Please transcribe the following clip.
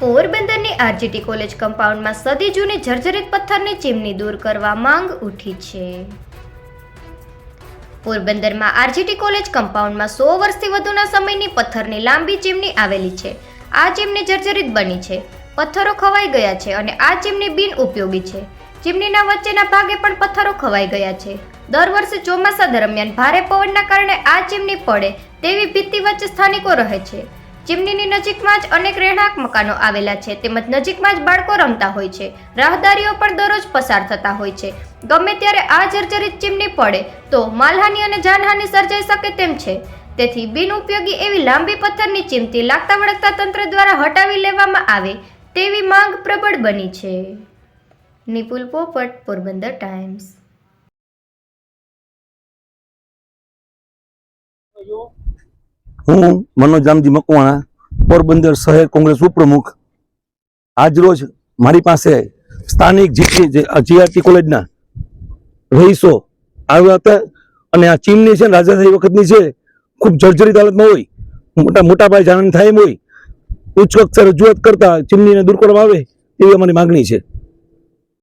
પોરબંદરની આરજીટી કોલેજ કમ્પાઉન્ડમાં સદી જૂની જર્જરિત પથ્થરની ચીમની દૂર કરવા માંગ ઉઠી છે. પોરબંદરમાં આરજીટી કોલેજ કમ્પાઉન્ડમાં સો વર્ષથી વધુના સમયની પથ્થરની લાંબી ચીમની આવેલી છે. આ ચીમની જર્જરિત બની છે. પથ્થરો ખવાઈ ગયા છે અને આ ચીમની બિન ઉપયોગી છે. ચીમનીના વચ્ચેના ભાગે પણ પથ્થરો ખવાઈ ગયા છે. દર વર્ષે ચોમાસા દરમિયાન ભારે પવનના કારણે આ ચીમની પડે તેવી ભીતિ વચ્ચે સ્થાનિકો રહે છે. ચીમનીની નજીકમાં જ અનેક રહેણાંક મકાનો આવેલા છે. તેમજ નજીકમાં જ બાળકો રમતા હોય છે. રાહદારીઓ પણ દરરોજ પસાર થતા હોય છે. ગમે ત્યારે આ જર્જરિત ચીમની પડે, તો માલહાનિ અને જાનહાનિ સર્જાઈ શકે તેમ છે. તેથી બિનઉપયોગી એવી લાંબી પથ્થરની ચીમતી લાગતા વળગતા તંત્ર દ્વારા હટાવી લેવામાં આવે તેવી માંગ પ્રબળ બની છે. નિપુલ પોપટ, પોરબંદર ટાઈમ્સ. હું, મનોજ રામજી મકવાણા, પોરબંદર શહેર કોંગ્રેસ ઉપપ્રમુખ. આજરોજ મારી પાસે સ્થાનિક જીઆરટી કોલેજના રહીશો આવ્યા હતા અને આ ચીમની છે ને રાજાશાહી વખતની છે, ખૂબ જર્જરિત હાલતમાં હોય, મોટા મોટા પાયે જાણ થાય એમ હોય. ઉચ્ચ રજૂઆત કરતા ચીમનીને દૂર કરવામાં આવે એવી અમારી માગણી છે.